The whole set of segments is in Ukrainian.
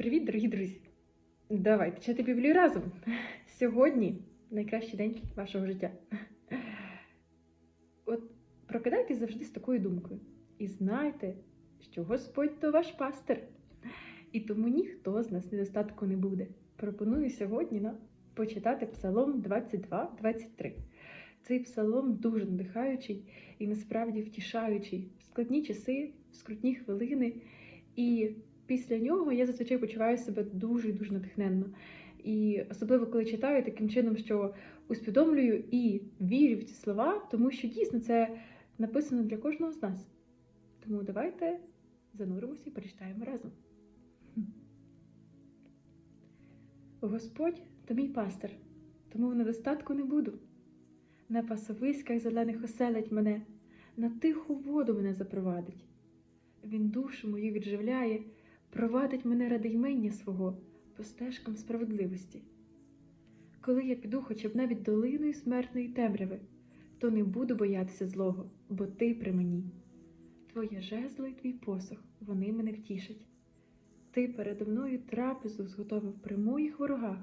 Привіт, дорогі друзі! Давайте читати Біблію разом. Сьогодні найкращий день вашого життя. От прокидайтесь завжди з такою думкою. І знайте, що Господь то ваш пастир. І тому ніхто з нас недостатку не буде. Пропоную сьогодні нам почитати Псалом 22-23. Цей псалом дуже надихаючий і насправді втішаючий в складні часи, в скрутні хвилини. І після нього я зазвичай почуваю себе дуже дуже натхненно. І особливо коли читаю таким чином, що усвідомлюю і вірю в ці слова, тому що дійсно це написано для кожного з нас. Тому давайте зануримося і перечитаємо разом. Господь то мій пастир, тому в недостатку не буду. На пасовиськах зелених оселить мене, на тиху воду мене запровадить. Він душу мою відживляє, провадить мене ради ймення свого по стежкам справедливості. Коли я піду хоча б навіть долиною смертної темряви, то не буду боятися злого, бо ти при мені. Твоє жезло і твій посох, вони мене втішать. Ти передо мною трапезу зготовив при моїх ворогах.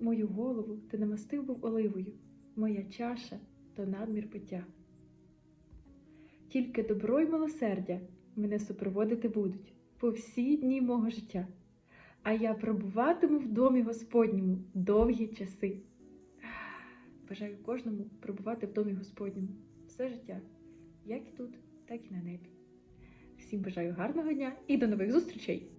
Мою голову ти намастив був оливою, моя чаша то надмір пиття. Тільки добро й милосердя мене супроводити будуть по всі дні мого життя, а я пробуватиму в домі Господньому довгі часи. Бажаю кожному пробувати в домі Господньому все життя, як і тут, так і на небі. Всім бажаю гарного дня і до нових зустрічей!